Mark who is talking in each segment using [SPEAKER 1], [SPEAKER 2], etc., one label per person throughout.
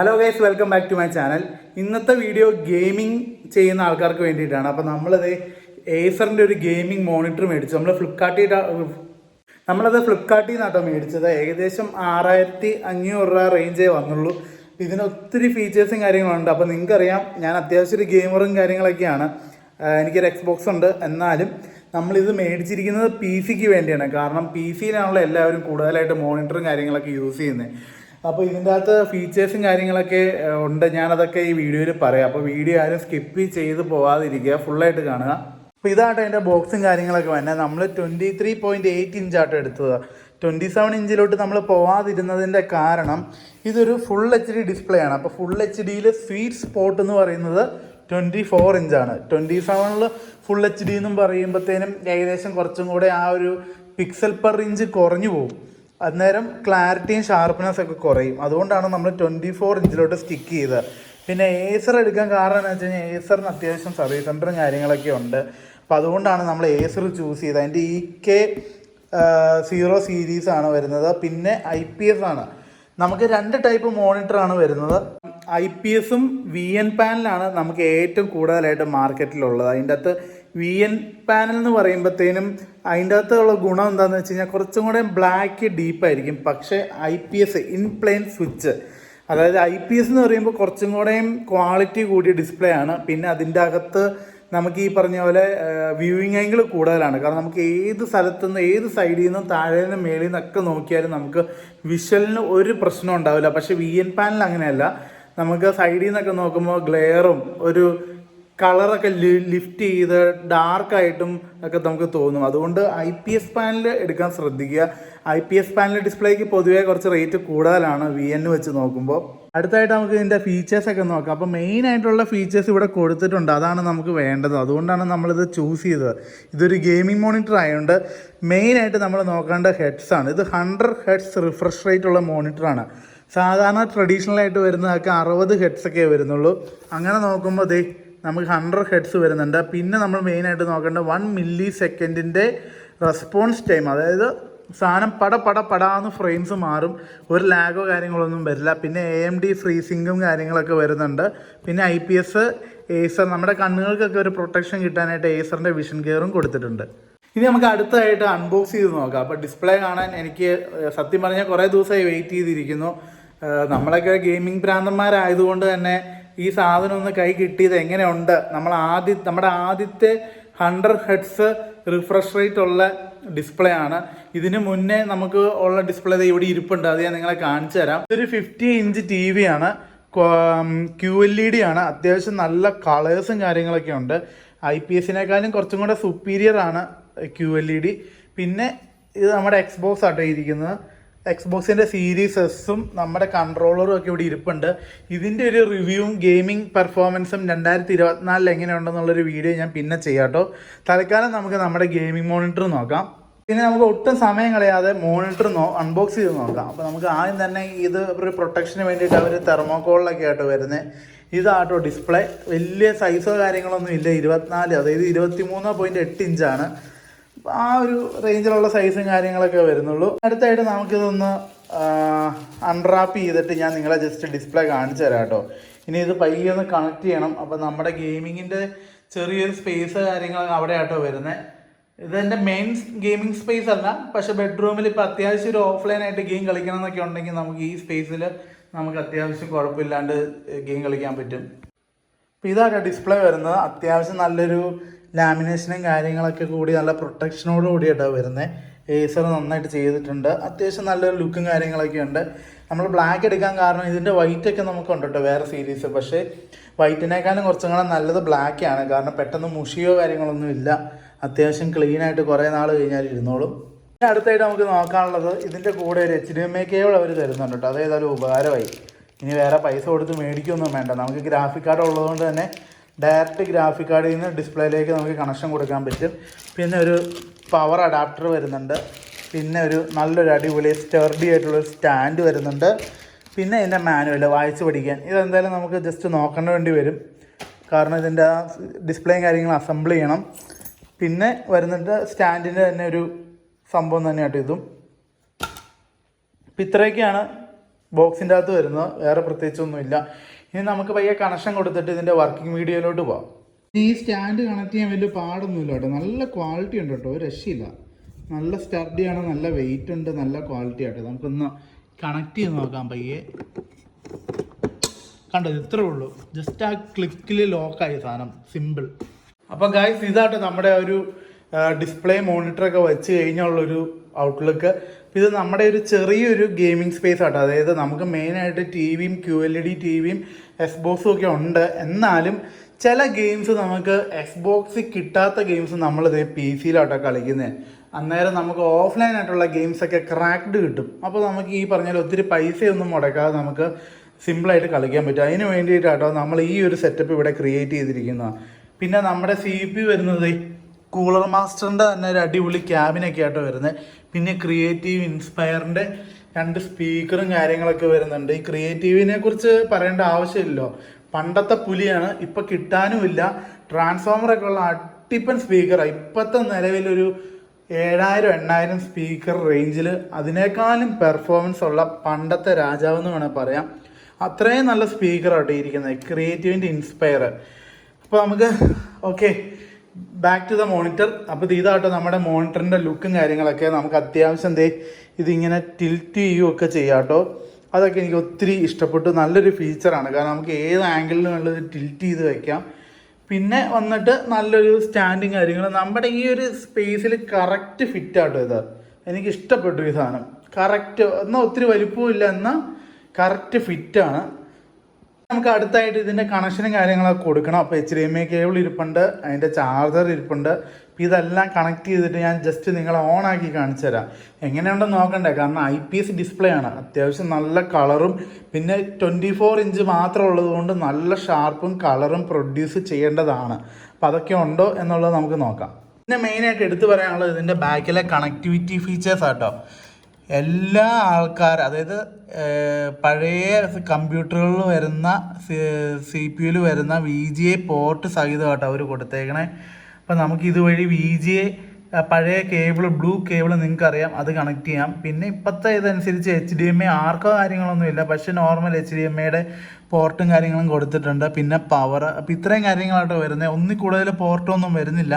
[SPEAKER 1] Hello guys welcome back to my channel ഇന്നത്തെ video gaming ചെയ്യുന്ന ആൾക്കാർക്ക് വേണ്ടിയിട്ടാണ്. അപ്പോൾ നമ്മളത് ഏസറിന്റെ ഒരു ഗെയിമിംഗ് മോണിറ്റർ മേടിച്ചു. നമ്മൾ ഫ്ലിപ്കാർട്ടിൽ നമ്മളത് ഫ്ലിപ്കാർട്ടിൽ നിന്നാട്ടോ മേടിച്ചത്. ഏകദേശം ആറായിരത്തി അഞ്ഞൂറ് രൂപ റേഞ്ചേ വന്നുള്ളൂ. ഇതിന് ഒത്തിരി ഫീച്ചേഴ്സും കാര്യങ്ങളുണ്ട് അപ്പോൾ നിങ്ങൾക്കറിയാം ഞാൻ അത്യാവശ്യം ഒരു ഗെയിമറും കാര്യങ്ങളൊക്കെയാണ്. എനിക്കൊരു എക്സ്ബോക്സ് ഉണ്ട്. എന്നാലും നമ്മളിത് മേടിച്ചിരിക്കുന്നത് പി സിക്ക് വേണ്ടിയാണ്. കാരണം പി സിയിലാണല്ലോ എല്ലാവരും കൂടുതലായിട്ട് മോണിറ്ററും കാര്യങ്ങളൊക്കെ യൂസ് ചെയ്യുന്നത് അപ്പോൾ ഇതിന്റെ അകത്ത് ഫീച്ചേഴ്സും കാര്യങ്ങളൊക്കെ ഉണ്ട്. ഞാനതൊക്കെ ഈ വീഡിയോയിൽ പറയാം. അപ്പോൾ വീഡിയോ ആരും സ്കിപ്പ് ചെയ്ത് പോകാതിരിക്കുക ഫുള്ളായിട്ട് കാണുക. അപ്പോൾ ഇതാട്ടോ എന്റെ ബോക്സും കാര്യങ്ങളൊക്കെ വന്നെ. നമ്മൾ ട്വന്റി ത്രീ പോയിന്റ് എയ്റ്റ് ഇഞ്ചാട്ടോ എടുത്തത്. ട്വന്റി സെവൻ ഇഞ്ചിലോട്ട് നമ്മൾ പോവാതിരുന്നതിന്റെ കാരണം ഇതൊരു ഫുൾ എച്ച് ഡി ഡിസ്പ്ലേ ആണ്. അപ്പോൾ ഫുൾ എച്ച് ഡിയിൽ സ്വീറ്റ് സ്പോട്ട് എന്ന് പറയുന്നത് ട്വന്റി ഫോർ ഇഞ്ചാണ് ട്വന്റി സെവനിൽ ഫുൾ എച്ച് ഡി എന്നും പറയുമ്പോഴത്തേനും ഏകദേശം കുറച്ചും കൂടെ ആ ഒരു പിക്സൽ പെർ ഇഞ്ച് കുറഞ്ഞു പോകും. അന്നേരം ക്ലാരിറ്റിയും ഷാർപ്പ്നെസ് ഒക്കെ കുറയും. അതുകൊണ്ടാണ് നമ്മൾ ട്വന്റി ഫോർ ഇഞ്ചിലോട്ട് സ്റ്റിക്ക് ചെയ്തത്. പിന്നെ ഏസർ എടുക്കാൻ കാരണം എന്ന് വെച്ച് കഴിഞ്ഞാൽ ഏസറിന് അത്യാവശ്യം സർവീസ് സെന്ററും കാര്യങ്ങളൊക്കെ ഉണ്ട്. അപ്പോൾ അതുകൊണ്ടാണ് നമ്മൾ ഏസർ ചൂസ് ചെയ്തത്. അതിന്റെ ഇ കെ സീറോ സീരീസ് ആണ് വരുന്നത്. പിന്നെ ഐ പി എസ് ആണ്. നമുക്ക് രണ്ട് ടൈപ്പ് മോണിറ്റർ ആണ് വരുന്നത്. ഐ പി എസും വി എൻ പാനലാണ് നമുക്ക് ഏറ്റവും കൂടുതലായിട്ട് മാർക്കറ്റിലുള്ളത് അതിന്റെ അകത്ത് വി എൻ പാനൽ എന്ന് പറയുമ്പോഴത്തേനും അതിന്റെ അകത്തുള്ള ഗുണം എന്താണെന്ന് വെച്ച് കഴിഞ്ഞാൽ കുറച്ചും കൂടെ ബ്ലാക്ക് ഡീപ്പായിരിക്കും പക്ഷേ I P S in plane switch അതായത് ഐ പി എസ് എന്ന് പറയുമ്പോൾ കുറച്ചും കൂടെയും ക്വാളിറ്റി കൂടിയ ഡിസ്പ്ലേ ആണ്. പിന്നെ അതിന്റെ അകത്ത് നമുക്ക് ഈ പറഞ്ഞ പോലെ വ്യൂയിങ് ആംഗിൾ കൂടുതലാണ്. കാരണം നമുക്ക് ഏത് സ്ഥലത്തു നിന്ന് ഏത് സൈഡിൽ നിന്നും താഴെ നിന്നും മേളിൽ നിന്നൊക്കെ നോക്കിയാലും നമുക്ക് വിഷ്വലിന് ഒരു പ്രശ്നം ഉണ്ടാവില്ല. പക്ഷേ വി എൻ പാനൽ അങ്ങനെയല്ല. നമുക്ക് സൈഡിൽ നിന്നൊക്കെ നോക്കുമ്പോൾ ഗ്ലെയറും ഒരു കളറൊക്കെ ലിഫ്റ്റ് ചെയ്ത് ഡാർക്കായിട്ടും ഒക്കെ നമുക്ക് തോന്നും. അതുകൊണ്ട് ഐ പി എസ് പാനൽ എടുക്കാൻ ശ്രദ്ധിക്കുക. ഐ പി എസ് പാനൽ ഡിസ്പ്ലേക്ക് പൊതുവേ കുറച്ച് റേറ്റ് കൂടുതലാണ് വി എൻ വെച്ച് നോക്കുമ്പോൾ. അടുത്തായിട്ട് നമുക്ക് ഇതിന്റെ ഫീച്ചേഴ്സൊക്കെ നോക്കാം. അപ്പോൾ മെയിൻ ആയിട്ടുള്ള ഫീച്ചേഴ്സ് ഇവിടെ കൊടുത്തിട്ടുണ്ട്. അതാണ് നമുക്ക് വേണ്ടത്. അതുകൊണ്ടാണ് നമ്മളിത് ചൂസ് ചെയ്തത്. ഇതൊരു ഗെയിമിംഗ് മോണിറ്റർ ആയതുകൊണ്ട് മെയിനായിട്ട് നമ്മൾ നോക്കേണ്ട ഹെഡ്സ് ആണ്. ഇത് ഹൺഡ്രഡ് ഹെഡ്സ് റിഫ്രഷ് റേറ്റ് ഉള്ള മോണിറ്ററാണ് സാധാരണ ട്രഡീഷണലായിട്ട് വരുന്നതൊക്കെ അറുപത് ഹെഡ്സൊക്കെ വരുന്നുള്ളൂ. അങ്ങനെ നോക്കുമ്പോൾ ദേ നമുക്ക് ഹൺഡ്രഡ് ഹെഡ്സ് വരുന്നുണ്ട്. പിന്നെ നമ്മൾ മെയിനായിട്ട് നോക്കേണ്ട വൺ മില്ലി സെക്കൻഡിന്റെ റെസ്പോൺസ് ടൈം അതായത് സാധനം പട പട പടാന്ന് ഫ്രെയിംസ് മാറും. ഒരു ലാഗോ കാര്യങ്ങളൊന്നും വരില്ല. പിന്നെ എ എം ഡി ഫ്രീസിങ്ങും കാര്യങ്ങളൊക്കെ വരുന്നുണ്ട്. പിന്നെ ഐ പി എസ് ഏസർ നമ്മുടെ കണ്ണുകൾക്കൊക്കെ ഒരു പ്രൊട്ടക്ഷൻ കിട്ടാനായിട്ട് ഏസറിന്റെ വിഷൻ കെയറും കൊടുത്തിട്ടുണ്ട്. ഇനി നമുക്ക് അടുത്തതായിട്ട് അൺബോക്സ് ചെയ്ത് നോക്കാം. അപ്പോൾ ഡിസ്പ്ലേ കാണാൻ എനിക്ക് സത്യം പറഞ്ഞാൽ കുറേ ദിവസമായി വെയിറ്റ് ചെയ്തിരിക്കുന്നു. നമ്മളൊക്കെ ഗെയിമിംഗ് ഭ്രാന്തന്മാരായതുകൊണ്ട് തന്നെ ഈ സാധനം ഒന്ന് കൈ കിട്ടിയത് എങ്ങനെയുണ്ട്? നമ്മൾ ആദ്യ നമ്മുടെ ആദ്യത്തെ ഹൺഡ്രഡ് ഹെഡ്സ് റിഫ്രഷ് റേറ്റ് ഉള്ള ഡിസ്പ്ലേ ആണ്. ഇതിന് മുന്നേ നമുക്ക് ഉള്ള ഡിസ്പ്ലേ ഇവിടെ ഇരിപ്പുണ്ട്. അത് ഞാൻ നിങ്ങളെ കാണിച്ചു തരാം. ഇതൊരു ഫിഫ്റ്റി ഇഞ്ച് ടി വി ആണ്. ക്യു എൽ ഇ ഡി ആണ്. അത്യാവശ്യം നല്ല കളേഴ്സും കാര്യങ്ങളൊക്കെ ഉണ്ട്. ഐ പി എസിനേക്കാളും കുറച്ചും കൂടെ സുപ്പീരിയർ ആണ് ക്യു എൽ ഇ ഡി പിന്നെ ഇത് നമ്മുടെ എക്സ്ബോക്സ് ആട്ടോ ഇരിക്കുന്നത്. എക്സ്ബോക്സിന്റെ സീരീസ് എസും നമ്മുടെ കൺട്രോളറും ഒക്കെ ഇവിടെ ഇരിപ്പുണ്ട്. ഇതിന്റെ ഒരു റിവ്യൂവും ഗെയിമിംഗ് പെർഫോമൻസും രണ്ടായിരത്തി ഇരുപത്തിനാലിൽ എങ്ങനെയുണ്ടെന്നുള്ളൊരു വീഡിയോ ഞാൻ പിന്നെ ചെയ്യാം കേട്ടോ. തൽക്കാലം നമുക്ക് നമ്മുടെ ഗെയിമിംഗ് മോണിറ്റർ നോക്കാം. പിന്നെ നമുക്ക് ഒട്ടും സമയം കളയാതെ മോണിറ്റർ നോ അൺബോക്സ് ചെയ്ത് നോക്കാം. അപ്പോൾ നമുക്ക് ആദ്യം തന്നെ ഇത് ഒരു പ്രൊട്ടക്ഷന് വേണ്ടിയിട്ട് അവർ തെർമോക്കോളിലൊക്കെ ആയിട്ട് വരുന്നത് ഇതാട്ടോ ഡിസ്പ്ലേ വലിയ സൈസോ കാര്യങ്ങളൊന്നും ഇല്ല. ഇരുപത്തിനാല് അതായത് ഇരുപത്തി മൂന്ന് പോയിന്റ് എട്ട് ഇഞ്ചാണ് ആ ഒരു റേഞ്ചിലുള്ള സൈസും കാര്യങ്ങളൊക്കെ വരുന്നുള്ളൂ. അടുത്തായിട്ട് നമുക്കിതൊന്ന് അൺറാപ്പ് ചെയ്തിട്ട് ഞാൻ നിങ്ങളെ ജസ്റ്റ് ഡിസ്പ്ലേ കാണിച്ചു തരാം കേട്ടോ. ഇനി ഇത് പയ്യെ ഒന്ന് കണക്ട് ചെയ്യണം. അപ്പോൾ നമ്മുടെ ഗെയിമിങ്ങിന്റെ ചെറിയൊരു സ്പേസ് കാര്യങ്ങളൊക്കെ അവിടെ ആട്ടോ വരുന്നത് ഇതെന്റെ മെയിൻ ഗെയിമിംഗ് സ്പേസ് അല്ല പക്ഷേ ബെഡ്റൂമിൽ ഇപ്പോൾ അത്യാവശ്യം ഒരു ഓഫ്ലൈൻ ആയിട്ട് ഗെയിം കളിക്കണം എന്നൊക്കെ ഉണ്ടെങ്കിൽ നമുക്ക് ഈ സ്പേസിൽ നമുക്ക് അത്യാവശ്യം കുഴപ്പമില്ലാണ്ട് ഗെയിം കളിക്കാൻ പറ്റും. അപ്പോൾ ഇതാണ് ഡിസ്പ്ലേ വരുന്നത്. അത്യാവശ്യം നല്ലൊരു ലാമിനേഷനും കാര്യങ്ങളൊക്കെ കൂടി നല്ല പ്രൊട്ടക്ഷനോട് കൂടിയിട്ടാണ് വരുന്നത് ഏസർ നന്നായിട്ട് ചെയ്തിട്ടുണ്ട്. അത്യാവശ്യം നല്ലൊരു ലുക്കും കാര്യങ്ങളൊക്കെ ഉണ്ട്. നമ്മൾ ബ്ലാക്ക് എടുക്കാൻ കാരണം ഇതിന്റെ വൈറ്റ് ഒക്കെ നമുക്ക് ഉണ്ട് കേട്ടോ വേറെ സീരീസ് പക്ഷേ വൈറ്റിനേക്കാളും കുറച്ചും കൂടെ നല്ലത് ബ്ലാക്കാണ് കാരണം പെട്ടെന്ന് മുഷിയോ കാര്യങ്ങളൊന്നും ഇല്ല. അത്യാവശ്യം ക്ലീനായിട്ട് കുറേ നാൾ കഴിഞ്ഞാൽ ഇരുന്നോളും. പിന്നെ അടുത്തായിട്ട് നമുക്ക് നോക്കാനുള്ളത് ഇതിന്റെ കൂടെ ഒരു H D M A cable അവർ തരുന്നുണ്ട് കേട്ടോ. അതേതായാലും ഉപകാരമായി. ഇനി വേറെ പൈസ കൊടുത്ത് മേടിക്കൊന്നും വേണ്ട. നമുക്ക് ഗ്രാഫിക് കാർഡ് ഉള്ളതുകൊണ്ട് തന്നെ ഡയറക്റ്റ് ഗ്രാഫിക് കാർഡിൽ നിന്ന് ഡിസ്പ്ലേയിലേക്ക് നമുക്ക് കണക്ഷൻ കൊടുക്കാൻ പറ്റും. പിന്നെ ഒരു പവർ അഡാപ്റ്റർ വരുന്നുണ്ട്. പിന്നെ ഒരു നല്ലൊരു അടിപൊളി സ്റ്റെർഡി ആയിട്ടുള്ള ഒരു സ്റ്റാൻഡ് വരുന്നുണ്ട്. പിന്നെ ഇതിന്റെ മാനുവൽ വായിച്ച് പഠിക്കാൻ. ഇതെന്തായാലും നമുക്ക് ജസ്റ്റ് നോക്കേണ്ട വേണ്ടി വരും. കാരണം ഇതിന്റെ ആ ഡിസ്പ്ലേയും കാര്യങ്ങളും അസംബിൾ ചെയ്യണം. പിന്നെ വരുന്നുണ്ട് സ്റ്റാൻഡിന്റെ തന്നെ ഒരു സംഭവം തന്നെയാട്ടോ ഇതും. ഇപ്പം ഇത്രയൊക്കെയാണ് ബോക്സിന്റെ അകത്ത് വരുന്നത്. വേറെ പ്രത്യേകിച്ചൊന്നുമില്ല. ഇനി നമുക്ക് പയ്യെ കണക്ഷൻ കൊടുത്തിട്ട് ഇതിന്റെ വർക്കിംഗ് വീഡിയോയിലോട്ട് പോവാം. ഈ സ്റ്റാൻഡ് കണക്ട് ചെയ്യാൻ വലിയ പാടൊന്നുമില്ല കേട്ടോ. നല്ല ക്വാളിറ്റി ഉണ്ട് കേട്ടോ. ഒരു രക്ഷയില്ല. നല്ല സ്റ്റഡിയാണ് നല്ല വെയിറ്റ് ഉണ്ട് നല്ല ക്വാളിറ്റി ആട്ടോ. നമുക്കൊന്ന് കണക്ട് ചെയ്ത് നോക്കാം പയ്യെ. കണ്ടോ ഇത്രേ ഉള്ളൂ. ജസ്റ്റ് ആ ക്ലിക്കിൽ ലോക്കായി സാധനം. സിമ്പിൾ അപ്പോൾ ഗായ്സ് ഇതാട്ടോ നമ്മുടെ ഒരു ഡിസ്പ്ലേ മോണിറ്ററൊക്കെ വെച്ച് കഴിഞ്ഞുള്ളൊരു ഔട്ട്ലുക്ക് ഇത് നമ്മുടെ ഒരു ചെറിയൊരു ഗെയിമിംഗ് സ്പേസ് ആട്ടോ. അതായത് നമുക്ക് മെയിനായിട്ട് ടി വിയും Q L E D T വിയും എക്സ് ബോക്സും ഒക്കെ ഉണ്ട്. എന്നാലും ചില ഗെയിംസ് നമുക്ക് എക്സ് ബോക്സിൽ കിട്ടാത്ത ഗെയിംസ് നമ്മളിത് പി സിയിലാട്ടോ കളിക്കുന്നത് അന്നേരം നമുക്ക് ഓഫ്ലൈൻ ആയിട്ടുള്ള ഗെയിംസൊക്കെ ക്രാക്ഡ് കിട്ടും. അപ്പോൾ നമുക്ക് ഈ പറഞ്ഞാൽ ഒത്തിരി പൈസയൊന്നും മുടക്കാതെ നമുക്ക് സിമ്പിളായിട്ട് കളിക്കാൻ പറ്റും. അതിന് വേണ്ടിയിട്ടാട്ടോ നമ്മൾ ഈ ഒരു സെറ്റപ്പ് ഇവിടെ ക്രിയേറ്റ് ചെയ്തിരിക്കുന്നതാണ് പിന്നെ നമ്മുടെ സി പി വരുന്നത് കൂളർ മാസ്റ്ററിന്റെ തന്നെ ഒരു അടിപൊളി ക്യാബിനൊക്കെ ആയിട്ട് വരുന്നത് പിന്നെ ക്രിയേറ്റീവ് ഇൻസ്പയറിന്റെ രണ്ട് സ്പീക്കറും കാര്യങ്ങളൊക്കെ വരുന്നുണ്ട്. ഈ ക്രിയേറ്റീവിനെ കുറിച്ച് പറയേണ്ട ആവശ്യമില്ലല്ലോ. പണ്ടത്തെ പുലിയാണ് ഇപ്പം കിട്ടാനുമില്ല. ട്രാൻസ്ഫോമറൊക്കെ ഉള്ള അട്ടിപ്പൻ സ്പീക്കറാണ് ഇപ്പോഴത്തെ നിലവിലൊരു ഏഴായിരം എണ്ണായിരം സ്പീക്കർ റേഞ്ചിൽ അതിനേക്കാളും പെർഫോമൻസ് ഉള്ള പണ്ടത്തെ രാജാവ് എന്ന് വേണമെങ്കിൽ പറയാം. അത്രയും നല്ല സ്പീക്കറാണ് ഇരിക്കുന്നത് ക്രിയേറ്റീവിന്റെ ഇൻസ്പയർ അപ്പോൾ നമുക്ക് okay back to the monitor അപ്പോൾ ഇത് ഇതാട്ടോ നമ്മുടെ മോണിറ്ററിന്റെ ലുക്കും കാര്യങ്ങളൊക്കെ. നമുക്ക് അത്യാവശ്യം ദേ ഇതിങ്ങനെ ടിൽറ്റ് ചെയ്യുകയൊക്കെ ചെയ്യാട്ടോ. അതൊക്കെ എനിക്ക് ഒത്തിരി ഇഷ്ടപ്പെട്ടു. നല്ലൊരു ഫീച്ചറാണ് കാരണം നമുക്ക് ഏത് ആംഗിളിലും ഉള്ളത് ടിൽറ്റ് ചെയ്ത് വെക്കാം. പിന്നെ വന്നിട്ട് നല്ലൊരു സ്റ്റാൻഡിങ് കാര്യങ്ങൾ. നമ്മുടെ ഈ ഒരു സ്പേസിൽ കറക്റ്റ് ഫിറ്റ് ആട്ടോ ഇത്. എനിക്ക് ഇഷ്ടപ്പെട്ടു ഈ സാധനം. കറക്റ്റ് എന്നാൽ ഒത്തിരി വലിപ്പവും ഇല്ല എന്നാൽ കറക്റ്റ് ഫിറ്റാണ് നമുക്ക് അടുത്തായിട്ട് ഇതിന്റെ കണക്ഷനും കാര്യങ്ങളൊക്കെ കൊടുക്കണം. അപ്പോൾ H D M I cable ഇരിപ്പുണ്ട് അതിന്റെ ചാർജർ ഇരിപ്പുണ്ട്. അപ്പോൾ ഇതെല്ലാം കണക്ട് ചെയ്തിട്ട് ഞാൻ ജസ്റ്റ് നിങ്ങളെ ഓൺ ആക്കി കാണിച്ചു തരാം. എങ്ങനെയുണ്ടെന്ന് നോക്കണ്ടേ? കാരണം ഐ പി എസ് ഡിസ്പ്ലേ ആണ്. അത്യാവശ്യം നല്ല കളറും പിന്നെ ട്വന്റി ഫോർ ഇഞ്ച് മാത്രം ഉള്ളതുകൊണ്ട് നല്ല ഷാർപ്പും കളറും പ്രൊഡ്യൂസ് ചെയ്യേണ്ടതാണ്. അപ്പോൾ അതൊക്കെ ഉണ്ടോ എന്നുള്ളത് നമുക്ക് നോക്കാം. പിന്നെ മെയിനായിട്ട് എടുത്തു പറയാനുള്ളത് ഇതിന്റെ ബാക്കിലെ കണക്ടിവിറ്റി ഫീച്ചേഴ്സ് ആട്ടോ. എല്ലാ ആൾക്കാർ അതായത് പഴയ കമ്പ്യൂട്ടറുകളിൽ വരുന്ന സി പി യുയിൽ വരുന്ന വി ജി എ പോർട്ട് സഹിതമായിട്ട് അവർ കൊടുത്തേക്കണേ. അപ്പം നമുക്ക് ഇതുവഴി വി ജി എ പഴയ കേബിൾ ബ്ലൂ കേബിൾ നിങ്ങൾക്ക് അറിയാം അത് കണക്ട് ചെയ്യാം. പിന്നെ ഇപ്പോഴത്തെ ഇതനുസരിച്ച് എച്ച് ഡി എം എ ആർക്കോ കാര്യങ്ങളൊന്നും ഇല്ല. പക്ഷേ നോർമൽ എച്ച് ഡി എം എയുടെ പോർട്ടും കാര്യങ്ങളും കൊടുത്തിട്ടുണ്ട്. പിന്നെ പവർ അപ്പോൾ ഇത്രയും കാര്യങ്ങളായിട്ട് വരുന്നത് ഒന്നിൽ കൂടുതൽ പോർട്ടൊന്നും വരുന്നില്ല.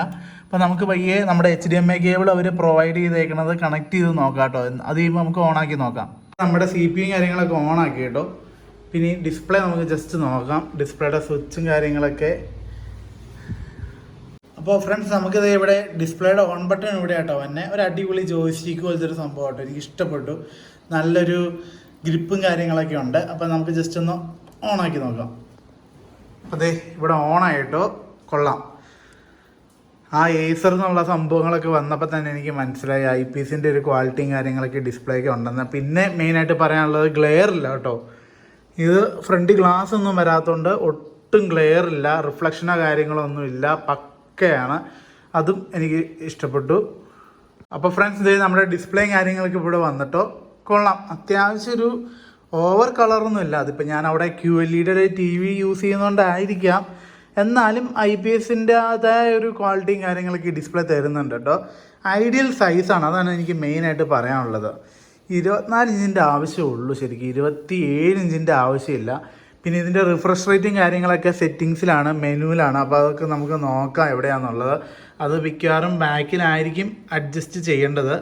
[SPEAKER 1] അപ്പോൾ നമുക്ക് പയ്യെ നമ്മുടെ H D M I cable our provide ചെയ്തേക്കുന്നത് കണക്ട് ചെയ്ത് നോക്കാം കേട്ടോ. അത് കഴിയുമ്പോൾ നമുക്ക് ഓണാക്കി നോക്കാം. നമ്മുടെ സി പി യും കാര്യങ്ങളൊക്കെ ഓണാക്കി കേട്ടോ. പിന്നെ ഡിസ്പ്ലേ നമുക്ക് ജസ്റ്റ് നോക്കാം. ഡിസ്പ്ലേയുടെ സ്വിച്ചും കാര്യങ്ങളൊക്കെ. അപ്പോൾ ഫ്രണ്ട്സ് നമുക്കിത് ഇവിടെ ഡിസ്പ്ലേയുടെ ഓൺ ബട്ടൺ ഇവിടെ ആട്ടോ തന്നെ ഒരു അടിപൊളി ജോയിസ്റ്റിക്ക് പോലത്തെ ഒരു സംഭവം ആട്ടോ എനിക്ക് ഇഷ്ടപ്പെട്ടു. നല്ലൊരു ഗ്രിപ്പും കാര്യങ്ങളൊക്കെ ഉണ്ട്. അപ്പോൾ നമുക്ക് ജസ്റ്റ് ഒന്ന് ഓണാക്കി നോക്കാം. അപ്പോൾ ദേ ഇവിടെ ഓണായിട്ടോ കൊള്ളാം. ആ ഏസർ എന്നുള്ള സംഭവങ്ങളൊക്കെ വന്നപ്പോൾ തന്നെ എനിക്ക് മനസ്സിലായി. ഐ പി എസിന്റെ ഒരു ക്വാളിറ്റിയും കാര്യങ്ങളൊക്കെ ഡിസ്പ്ലേക്ക് ഉണ്ടെന്ന്. പിന്നെ മെയിനായിട്ട് പറയാനുള്ളത് ഗ്ലെയർ ഇല്ല കേട്ടോ. ഇത് ഫ്രണ്ട് ഗ്ലാസ് ഒന്നും വരാത്തതുകൊണ്ട് ഒട്ടും ഗ്ലെയർ ഇല്ല. റിഫ്ലക്ഷനോ കാര്യങ്ങളോ ഒന്നും ഇല്ല. പക്കയാണ്. അതും എനിക്ക് ഇഷ്ടപ്പെട്ടു. അപ്പോൾ ഫ്രണ്ട്സ് ഇത് നമ്മുടെ ഡിസ്പ്ലേയും കാര്യങ്ങളൊക്കെ ഇവിടെ വന്നിട്ടോ. കൊള്ളാം. അത്യാവശ്യം ഒരു ഓവർ കളറൊന്നും ഇല്ല. അതിപ്പോൾ ഞാൻ അവിടെ ക്യു എൽ ഇയുടെ ടി വി യൂസ് ചെയ്യുന്നതുകൊണ്ടായിരിക്കാം എന്നാലും ഐ പി എസിന്റെ അതായ ഒരു ക്വാളിറ്റിയും കാര്യങ്ങളൊക്കെ ഡിസ്പ്ലേ തരുന്നുണ്ട് കേട്ടോ. ഐഡിയൽ സൈസാണ് അതാണ് എനിക്ക് മെയിനായിട്ട് പറയാനുള്ളത്. ഇരുപത്തിനാല് ഇഞ്ചിന്റെ ആവശ്യമുള്ളൂ ശരിക്കും. ഇരുപത്തി ഏഴ് ഇഞ്ചിന്റെ ആവശ്യമില്ല. പിന്നെ ഇതിന്റെ റിഫ്രഷ് റേറ്റും കാര്യങ്ങളൊക്കെ സെറ്റിങ്സിലാണ് മെനുവിലാണ് അപ്പോൾ അതൊക്കെ നമുക്ക് നോക്കാം എവിടെയാണെന്നുള്ളത് അത് മിക്കവാറും ബാക്കിലായിരിക്കും അഡ്ജസ്റ്റ് ചെയ്യേണ്ടത്.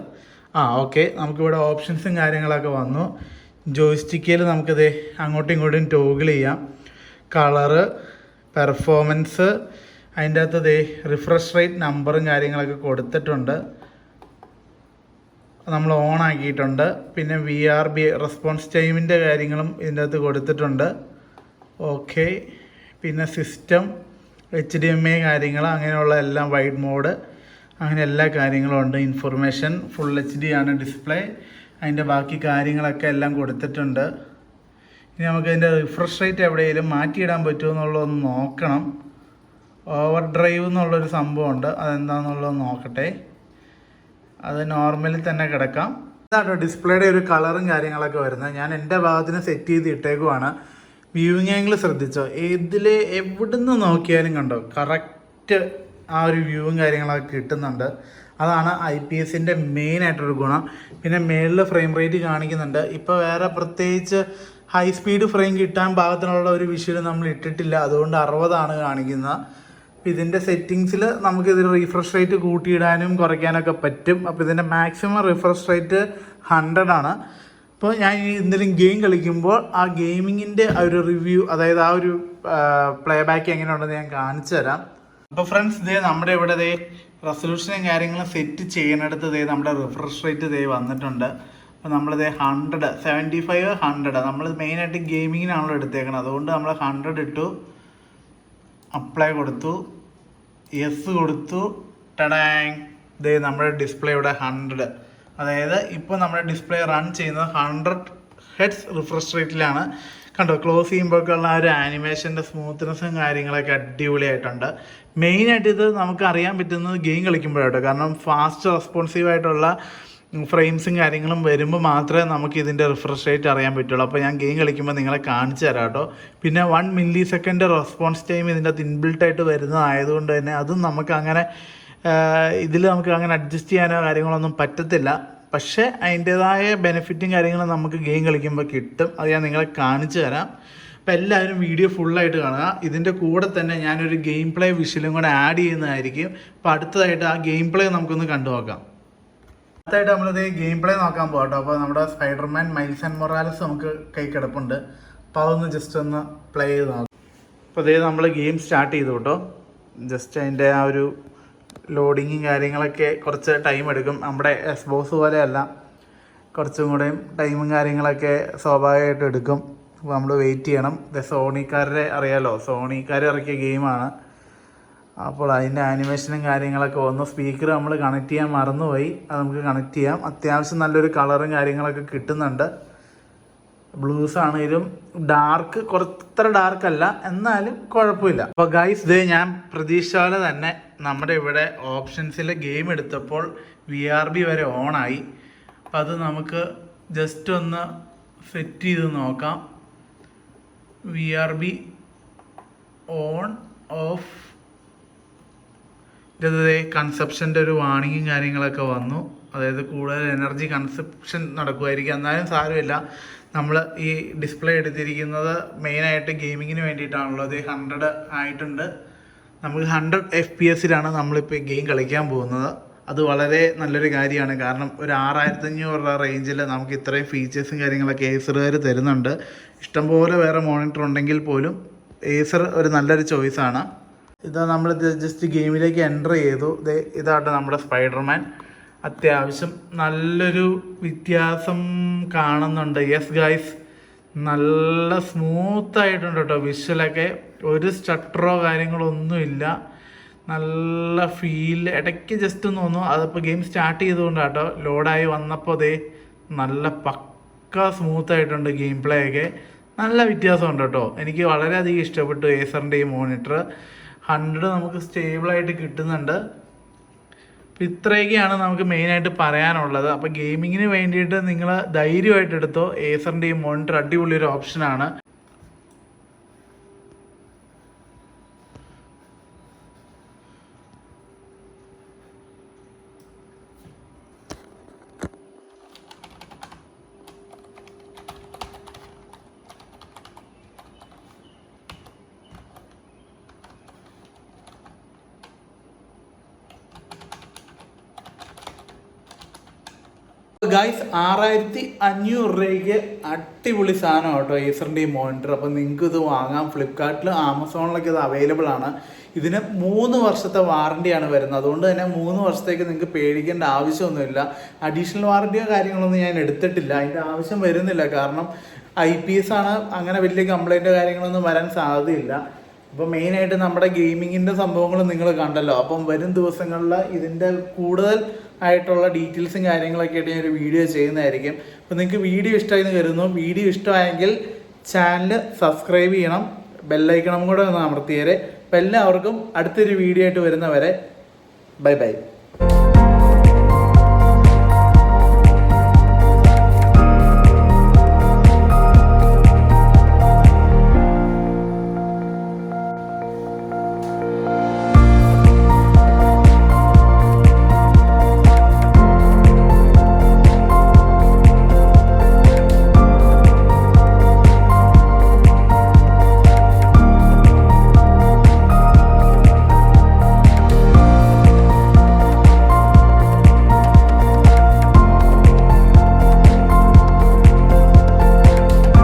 [SPEAKER 1] ആ ഓക്കെ നമുക്കിവിടെ ഓപ്ഷൻസും കാര്യങ്ങളൊക്കെ വന്നു. ജോയിസ്റ്റിക്കയിൽ നമുക്കിത് അങ്ങോട്ടും ഇങ്ങോട്ടും ടോഗിൾ ചെയ്യാം. കളറ് പെർഫോമൻസ് അതിന്റെ അകത്ത് ദേ റിഫ്രഷ് റേറ്റ് നമ്പറും കാര്യങ്ങളൊക്കെ കൊടുത്തിട്ടുണ്ട്. നമ്മൾ ഓൺ ആക്കിയിട്ടുണ്ട്. പിന്നെ വി ആർ ബി റെസ്പോൺസ് ടൈമിന്റെ കാര്യങ്ങളും ഇതിന്റെ അകത്ത് കൊടുത്തിട്ടുണ്ട്. ഓക്കെ പിന്നെ system H D M A കാര്യങ്ങൾ അങ്ങനെയുള്ള എല്ലാം വൈഡ് മോഡ് അങ്ങനെ എല്ലാ കാര്യങ്ങളും ഉണ്ട്. ഇൻഫർമേഷൻ ഫുൾ എച്ച് ഡി ആണ് ഡിസ്പ്ലേ അതിന്റെ ബാക്കി കാര്യങ്ങളൊക്കെ എല്ലാം കൊടുത്തിട്ടുണ്ട്. ഇനി നമുക്ക് അതിന്റെ റിഫ്രഷ് റേറ്റ് എവിടെയെങ്കിലും മാറ്റിയിടാൻ പറ്റുമോ എന്നുള്ളതൊന്ന് നോക്കണം. ഓവർ ഡ്രൈവ് എന്നുള്ളൊരു സംഭവമുണ്ട്. അതെന്താണെന്നുള്ളത് നോക്കട്ടെ. അത് നോർമലി തന്നെ കിടക്കാം. ഇതാട്ടോ ഡിസ്പ്ലേയുടെ ഒരു കളറും കാര്യങ്ങളൊക്കെ വരുന്നത്. ഞാൻ എന്റെ ഭാഗത്തിന് സെറ്റ് ചെയ്ത് ഇട്ടേക്കുവാണ്. വ്യൂവിങ് ആംഗിൾ ശ്രദ്ധിച്ചോ? ഇതിൽ എവിടുന്ന് നോക്കിയാലും കണ്ടോ കറക്റ്റ് ആ ഒരു വ്യൂവും കാര്യങ്ങളൊക്കെ കിട്ടുന്നുണ്ട്. അതാണ് ഐ പി എസിന്റെ മെയിൻ ആയിട്ടൊരു ഗുണം. പിന്നെ മേളിൽ ഫ്രെയിം റേറ്റ് കാണിക്കുന്നുണ്ട്. ഇപ്പോൾ വേറെ പ്രത്യേകിച്ച് ഹൈ സ്പീഡ് ഫ്രെയിം കിട്ടാൻ പാകത്തിനുള്ള ഒരു വിഷ്വൽ നമ്മൾ ഇട്ടിട്ടില്ല. അതുകൊണ്ട് അറുപതാണ് കാണിക്കുന്നത്. ഇതിന്റെ സെറ്റിങ്സിൽ നമുക്ക് ഇതിൽ റീഫ്രഷ് റേറ്റ് കൂട്ടിയിടാനും കുറയ്ക്കാനൊക്കെ പറ്റും. അപ്പോൾ ഇതിന്റെ മാക്സിമം റിഫ്രഷ് റേറ്റ് ഹൺഡ്രഡ് ആണ്. അപ്പോൾ ഞാൻ എന്തെങ്കിലും ഗെയിം കളിക്കുമ്പോൾ ആ ഗെയിമിങ്ങിന്റെ ആ ഒരു റിവ്യൂ അതായത് ആ ഒരു പ്ലേ ബാക്ക് എങ്ങനെയുണ്ടെന്ന് ഞാൻ കാണിച്ചു തരാം. അപ്പോൾ ഫ്രണ്ട്സ് ഇതേ നമ്മുടെ ഇവിടെ ദേ റെസൊല്യൂഷനും കാര്യങ്ങളും സെറ്റ് ചെയ്യുന്നിടത്ത് ദേ നമ്മുടെ റിഫ്രഷ് റേറ്റ് ദേ വന്നിട്ടുണ്ട്. അപ്പോൾ നമ്മളിത് ഹൺഡ്രഡ് സെവന്റി ഫൈവ് ഹൺഡ്രഡ് നമ്മൾ മെയിനായിട്ട് ഗെയിമിങ്ങിനാണല്ലോ എടുത്തേക്കുന്നത് അതുകൊണ്ട് നമ്മൾ ഹൺഡ്രഡ് ഇട്ടു. അപ്ലൈ കൊടുത്തു. യെസ് കൊടുത്തു. ടടാങ് ദേ നമ്മുടെ ഡിസ്പ്ലേ ഇവിടെ ഹൺഡ്രഡ് അതായത് ഇപ്പോൾ നമ്മുടെ ഡിസ്പ്ലേ റൺ ചെയ്യുന്നത് ഹൺഡ്രഡ് ഹെഡ്സ് റിഫ്രഷ് റേറ്റിലാണ് കണ്ടോ ക്ലോസ് ചെയ്യുമ്പോഴൊക്കെയുള്ള ആ ഒരു ആനിമേഷന്റെ സ്മൂത്ത്നെസ്സും കാര്യങ്ങളൊക്കെ അടിപൊളിയായിട്ടുണ്ട്. മെയിനായിട്ട് ഇത് നമുക്ക് അറിയാൻ പറ്റുന്നത് ഗെയിം കളിക്കുമ്പോഴാട്ടോ. കാരണം ഫാസ്റ്റ് റെസ്പോൺസീവ് ആയിട്ടുള്ള ഫ്രെയിംസും കാര്യങ്ങളും വരുമ്പോൾ മാത്രമേ നമുക്ക് ഇതിന്റെ റിഫ്രഷ് റേറ്റ് അറിയാൻ പറ്റുള്ളൂ. അപ്പോൾ ഞാൻ ഗെയിം കളിക്കുമ്പോൾ നിങ്ങളെ കാണിച്ചു തരാം കേട്ടോ. പിന്നെ one milli second response time ഇതിന്റെ അകത്ത് ഇൻബിൽട്ടായിട്ട് വരുന്നതായതുകൊണ്ട് തന്നെ അതും നമുക്ക് അങ്ങനെ ഇതിൽ നമുക്ക് അങ്ങനെ അഡ്ജസ്റ്റ് ചെയ്യാനോ കാര്യങ്ങളൊന്നും പറ്റത്തില്ല. പക്ഷേ അതിന്റേതായ ബെനിഫിറ്റും കാര്യങ്ങളും നമുക്ക് ഗെയിം കളിക്കുമ്പോൾ കിട്ടും. അത് ഞാൻ നിങ്ങളെ കാണിച്ചു തരാം. അപ്പോൾ എല്ലാവരും വീഡിയോ ഫുള്ളായിട്ട് കാണുക. ഇതിന്റെ കൂടെ തന്നെ ഞാനൊരു ഗെയിം പ്ലേ വിഷലും കൂടെ ആഡ് ചെയ്യുന്നതായിരിക്കും. അപ്പോൾ അടുത്തതായിട്ട് ആ ഗെയിം പ്ലേ നമുക്കൊന്ന് കണ്ടു നോക്കാം അടുത്തായിട്ട് നമ്മളിത് ഗെയിം പ്ലേ നോക്കാൻ പോകാം കേട്ടോ അപ്പോൾ നമ്മുടെ സ്പൈഡർമാൻ മൈൽസ് ആൻഡ് മൊറാലസ് നമുക്ക് കൈ കിടപ്പുണ്ട്. അപ്പോൾ അതൊന്ന് ജസ്റ്റ് ഒന്ന് പ്ലേ ചെയ്ത് നോക്കാം. അപ്പോൾ ഇതേ നമ്മൾ ഗെയിം സ്റ്റാർട്ട് ചെയ്തു കേട്ടോ. ജസ്റ്റ് അതിന്റെ ആ ഒരു ലോഡിങ്ങും കാര്യങ്ങളൊക്കെ കുറച്ച് ടൈം എടുക്കും. നമ്മുടെ എസ് ബോസ് പോലെയല്ല. കുറച്ചും കൂടെയും ടൈമും കാര്യങ്ങളൊക്കെ സ്വാഭാവികമായിട്ട് എടുക്കും. അപ്പോൾ നമ്മൾ വെയിറ്റ് ചെയ്യണം. ഇത് സോണിക്കാരുടെ അറിയാലോ? സോണിക്കാർ ഇറക്കിയ ഗെയിമാണ് അപ്പോൾ അതിന്റെ ആനിമേഷനും കാര്യങ്ങളൊക്കെ വന്നു. സ്പീക്കർ നമ്മൾ കണക്ട് ചെയ്യാൻ മറന്നുപോയി. അത് നമുക്ക് കണക്ട് ചെയ്യാം. അത്യാവശ്യം നല്ലൊരു കളറും കാര്യങ്ങളൊക്കെ കിട്ടുന്നുണ്ട്. ബ്ലൂസ് ആണെങ്കിലും ഡാർക്ക് കുറച്ചത്ര ഡാർക്ക് അല്ല. എന്നാലും കുഴപ്പമില്ല. അപ്പോൾ ഗൈസ് ഇത് ഞാൻ പ്രതീക്ഷ പോലെ തന്നെ നമ്മുടെ ഇവിടെ ഓപ്ഷൻസിൽ ഗെയിം എടുത്തപ്പോൾ വി ആർ ബി വരെ ഓണായി അപ്പം അത് നമുക്ക് ജസ്റ്റ് ഒന്ന് സെറ്റ് ചെയ്ത് നോക്കാം. V R B on off ഇതേ കൺസെപ്ഷന്റെ ഒരു വാണിങ്ങും കാര്യങ്ങളൊക്കെ വന്നു. അതായത് കൂടുതൽ എനർജി കൺസെപ്ഷൻ നടക്കുമായിരിക്കും. എന്നാലും സാരമില്ല. നമ്മൾ ഈ ഡിസ്പ്ലേ എടുത്തിരിക്കുന്നത് മെയിനായിട്ട് ഗെയിമിങ്ങിന് വേണ്ടിയിട്ടാണല്ലോ. അത് ഹൺഡ്രഡ് ആയിട്ടുണ്ട്. നമുക്ക് ഹൺഡ്രഡ് എഫ് പി എസിലാണ് നമ്മളിപ്പോൾ ഗെയിം കളിക്കാൻ പോകുന്നത്. അത് വളരെ നല്ലൊരു കാര്യമാണ്. കാരണം ഒരു ആറായിരത്തി അഞ്ഞൂറ് രൂപ റേഞ്ചിൽ നമുക്ക് ഇത്രയും ഫീച്ചേഴ്സും കാര്യങ്ങളൊക്കെ ഏസറുകാർ തരുന്നുണ്ട്. ഇഷ്ടംപോലെ വേറെ മോണിറ്റർ ഉണ്ടെങ്കിൽ പോലും ഏസർ ഒരു നല്ലൊരു ചോയ്സാണ് ഇതാ നമ്മൾ ജസ്റ്റ് ഗെയിമിലേക്ക് എന്റർ ചെയ്തു. ഇതാട്ടെ നമ്മുടെ സ്പൈഡർമാൻ. അത്യാവശ്യം നല്ലൊരു വ്യത്യാസം കാണുന്നുണ്ട്. യെസ് ഗായ്സ് നല്ല സ്മൂത്ത് ആയിട്ടുണ്ട് കേട്ടോ വിഷ്വലൊക്കെ. ഒരു സ്റ്റട്ടറോ കാര്യങ്ങളോ ഒന്നുമില്ല. നല്ല ഫീൽ ഇടയ്ക്ക് ജസ്റ്റ് ഒന്ന് തോന്നുന്നു അതിപ്പോൾ ഗെയിം സ്റ്റാർട്ട് ചെയ്തുകൊണ്ട് കേട്ടോ ലോഡായി വന്നപ്പോൾ അതേ നല്ല പക്ക സ്മൂത്ത് ആയിട്ടുണ്ട് ഗെയിം പ്ലേ ഒക്കെ. നല്ല വ്യത്യാസമുണ്ട് കേട്ടോ. എനിക്ക് വളരെയധികം ഇഷ്ടപ്പെട്ടു ഏസറിന്റെ ഈ മോണിറ്റർ ഹൺഡ്രഡ് നമുക്ക് സ്റ്റേബിളായിട്ട് കിട്ടുന്നുണ്ട്. അപ്പോൾ ഇത്രയൊക്കെയാണ് നമുക്ക് മെയിനായിട്ട് പറയാനുള്ളത്. അപ്പോൾ ഗെയിമിങ്ങിന് വേണ്ടിയിട്ട് നിങ്ങൾ ധൈര്യമായിട്ട് എടുത്തോ. ഏസറിന്റെ ഈ മോണിറ്റർ അടിപൊളി ഒരു ഓപ്ഷനാണ് ഗായ്സ് ആറായിരത്തി അഞ്ഞൂറ് രൂപയ്ക്ക് അടിപൊളി സാധനം കേട്ടോ ഏസറിന്റെ ഈ മോണിറ്റർ അപ്പം നിങ്ങൾക്ക് ഇത് വാങ്ങാം. ഫ്ലിപ്കാർട്ടിലും ആമസോണിലൊക്കെ ഇത് അവൈലബിൾ ആണ്. ഇതിന് മൂന്ന് വർഷത്തെ വാറണ്ടിയാണ് വരുന്നത്. അതുകൊണ്ട് തന്നെ മൂന്ന് വർഷത്തേക്ക് നിങ്ങൾക്ക് പേടിക്കേണ്ട ആവശ്യമൊന്നുമില്ല. അഡീഷണൽ വാറണ്ടിയോ കാര്യങ്ങളൊന്നും ഞാൻ എടുത്തിട്ടില്ല. അതിന്റെ ആവശ്യം വരുന്നില്ല. കാരണം ഐ പി എസ് ആണ്. അങ്ങനെ വലിയ കംപ്ലൈന്റോ കാര്യങ്ങളൊന്നും വരാൻ സാധ്യതയില്ല. ഇപ്പോൾ മെയിനായിട്ട് നമ്മുടെ ഗെയിമിങ്ങിന്റെ സംഭവങ്ങൾ നിങ്ങൾ കണ്ടല്ലോ. അപ്പം വരും ദിവസങ്ങളിൽ ഇതിന്റെ കൂടുതൽ ആയിട്ടുള്ള ഡീറ്റെയിൽസും കാര്യങ്ങളൊക്കെ ആയിട്ട് ഞാൻ ഒരു വീഡിയോ ചെയ്യുന്നതായിരിക്കും. അപ്പോൾ നിങ്ങൾക്ക് വീഡിയോ ഇഷ്ടമായി എന്ന് കരുതുന്നു. വീഡിയോ ഇഷ്ടമായെങ്കിൽ ചാനൽ സബ്സ്ക്രൈബ് ചെയ്യണം. ബെല്ലൈക്കണം കൂടെ ഒന്ന് അമർത്തിയേരെ. അപ്പോൾ എല്ലാവർക്കും അടുത്തൊരു വീഡിയോ ആയിട്ട് വരുന്നവരെ ബൈ ബൈ